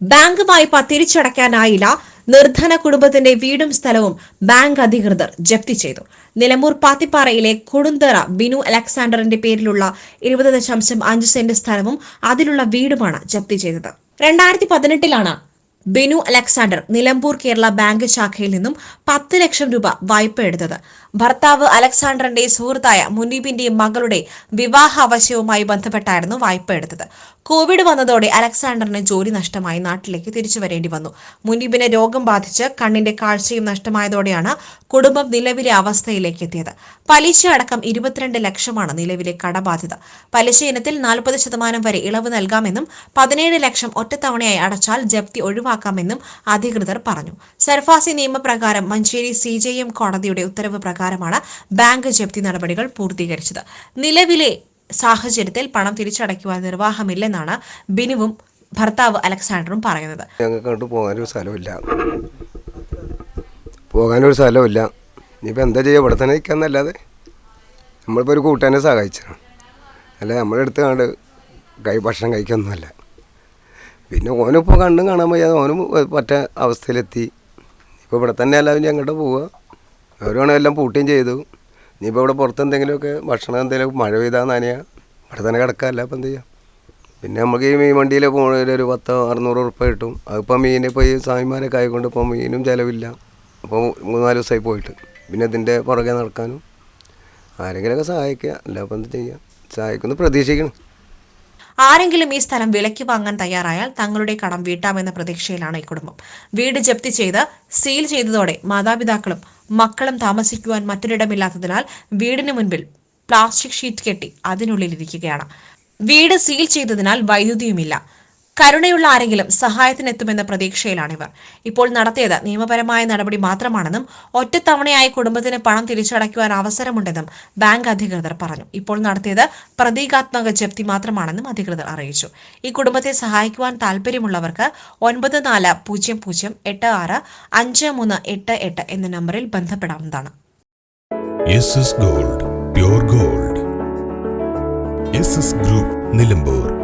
Bank വായ്പ തിരിച്ചടയ്ക്കാനായില്ല. നിർധന കുടുംബത്തിന്റെ വീടും സ്ഥലവും ബാങ്ക് അധികൃതർ ജപ്തി ചെയ്തു. നിലമ്പൂർ പാത്തിപ്പാറയിലെ കൊടുന്തറ ബിനു അലക്സാണ്ടറിന്റെ പേരിലുള്ള ഇരുപത് ദശാംശം അഞ്ച് സെന്റ് സ്ഥലവും അതിലുള്ള വീടുമാണ് ജപ്തി ചെയ്തത്. രണ്ടായിരത്തി പതിനെട്ടിലാണ് ബിനു അലക്സാണ്ടർ നിലമ്പൂർ കേരള ബാങ്ക് ശാഖയിൽ നിന്നും പത്ത് ലക്ഷം രൂപ വായ്പ എടുത്തത്. ഭർത്താവ് അലക്സാണ്ടറിന്റെ സുഹൃത്തായ മുനീബിന്റെ മകളുടെ വിവാഹ അവശ്യവുമായി ബന്ധപ്പെട്ടായിരുന്നു വായ്പ എടുത്തത്. കോവിഡ് വന്നതോടെ അലക്സാണ്ടറിന് ജോലി നഷ്ടമായി നാട്ടിലേക്ക് തിരിച്ചു വരേണ്ടി വന്നു. മുനീബിനെ രോഗം ബാധിച്ച് കണ്ണിന്റെ കാഴ്ചയും നഷ്ടമായതോടെയാണ് കുടുംബം നിലവിലെ അവസ്ഥയിലേക്ക് എത്തിയത്. പലിശ അടക്കം ഇരുപത്തിരണ്ട് ലക്ഷമാണ് നിലവിലെ കടബാധ്യത. പലിശ ഇനത്തിൽ നാൽപ്പത് ശതമാനം വരെ ഇളവ് നൽകാമെന്നും പതിനേഴ് ലക്ഷം ഒറ്റത്തവണയായി അടച്ചാൽ ജപ്തി ഒഴിവാക്കാമെന്നും അധികൃതർ പറഞ്ഞു. സർഫാസി നിയമപ്രകാരം മഞ്ചേരി സി കോടതിയുടെ ഉത്തരവ് പ്രകാരമാണ് ബാങ്ക് ജപ്തി നടപടികൾ പൂർത്തീകരിച്ചത്. നിലവിലെ സാഹചര്യത്തിൽ പണം തിരിച്ചടയ്ക്കുവാൻ നിർവാഹമില്ലെന്നാണ് ബിനുവും ഭർത്താവ് അലക്സാണ്ടറും പറയുന്നത്. ഞങ്ങൾക്ക് പോകാനൊരു സ്ഥലമില്ല. പോകാനൊരു സ്ഥലമില്ല. ഇനിയിപ്പോൾ എന്താ ചെയ്യുക ഇവിടെ തന്നെ നിൽക്കാന്നല്ലാതെ നമ്മളിപ്പോൾ ഒരു കൂട്ടാനെ സഹായിച്ചാണ് അല്ല നമ്മളെടുത്ത് കണ്ട് കൈ ഭക്ഷണം കഴിക്കൊന്നുമല്ല. പിന്നെ ഓനിപ്പോൾ കണ്ടും കാണാൻ വയ്യാതെ ഓനും പറ്റ അവസ്ഥയിലെത്തി. ഇപ്പോൾ ഇവിടെ തന്നെ അല്ലാതെ ഞങ്ങളുടെ പോവുക? അവരാണ് പൂട്ടുകയും ചെയ്തു. ഇനിയിപ്പോൾ ഇവിടെ പുറത്ത് എന്തെങ്കിലുമൊക്കെ ഭക്ഷണം എന്തെങ്കിലും മഴ പെയ്താൽ നനയാ. ഇവിടെ തന്നെ കിടക്കാമല്ല അപ്പം എന്ത് ചെയ്യാം പിന്നെ നമുക്ക് ഈ മീൻ വണ്ടിയിൽ പോകുന്നതിൽ ഒരു പത്തോ അറുന്നൂറ് ഉറുപ്പ കിട്ടും. അതിപ്പോൾ മീൻ ഇപ്പോൾ ഈ സ്വാമിമാരൊക്കെ ആയിക്കൊണ്ട് ഇപ്പോൾ മീനും ചിലവില്ല. അപ്പോൾ മൂന്നാൽ ദിവസമായി പോയിട്ട്. പിന്നെ ഇതിന്റെ പുറകെ നടക്കാനും ആരെങ്കിലുമൊക്കെ സഹായിക്കുക അല്ല അപ്പം എന്ത് ചെയ്യാം? സഹായിക്കുന്നു പ്രതീക്ഷിക്കണം. ആരെങ്കിലും ഈ സ്ഥലം വിലയ്ക്ക് വാങ്ങാൻ തയ്യാറായാൽ തങ്ങളുടെ കടം വീട്ടാമെന്ന പ്രതീക്ഷയിലാണ് ഈ കുടുംബം. വീട് ജപ്തി ചെയ്ത് സീൽ ചെയ്തതോടെ മാതാപിതാക്കളും മക്കളും താമസിക്കുവാൻ മറ്റൊരിടമില്ലാത്തതിനാൽ വീടിന് മുൻപിൽ പ്ലാസ്റ്റിക് ഷീറ്റ് കെട്ടി അതിനുള്ളിൽ ഇരിക്കുകയാണ്. വീട് സീൽ ചെയ്തതിനാൽ വൈദ്യുതിയുമില്ല. കരുണയുള്ള ആരെങ്കിലും സഹായത്തിനെത്തുമെന്ന പ്രതീക്ഷയിലാണിവർ. ഇപ്പോൾ നടത്തിയത് നിയമപരമായ നടപടി മാത്രമാണെന്നും ഒറ്റത്തവണയായി കുടുംബത്തിന് പണം തിരിച്ചടയ്ക്കുവാൻ അവസരമുണ്ടെന്നും ബാങ്ക് അധികൃതർ പറഞ്ഞു. ഇപ്പോൾ നടത്തിയത് പ്രതീകാത്മക ജപ്തി മാത്രമാണെന്നും അധികൃതർ അറിയിച്ചു. ഈ കുടുംബത്തെ സഹായിക്കുവാൻ താൽപ്പര്യമുള്ളവർക്ക് ഒൻപത് നാല് പൂജ്യം പൂജ്യം എട്ട് ആറ് അഞ്ച് മൂന്ന് എട്ട് എട്ട് എന്ന നമ്പറിൽ ബന്ധപ്പെടാവുന്നതാണ്. Gold pure gold. Group Nilambur.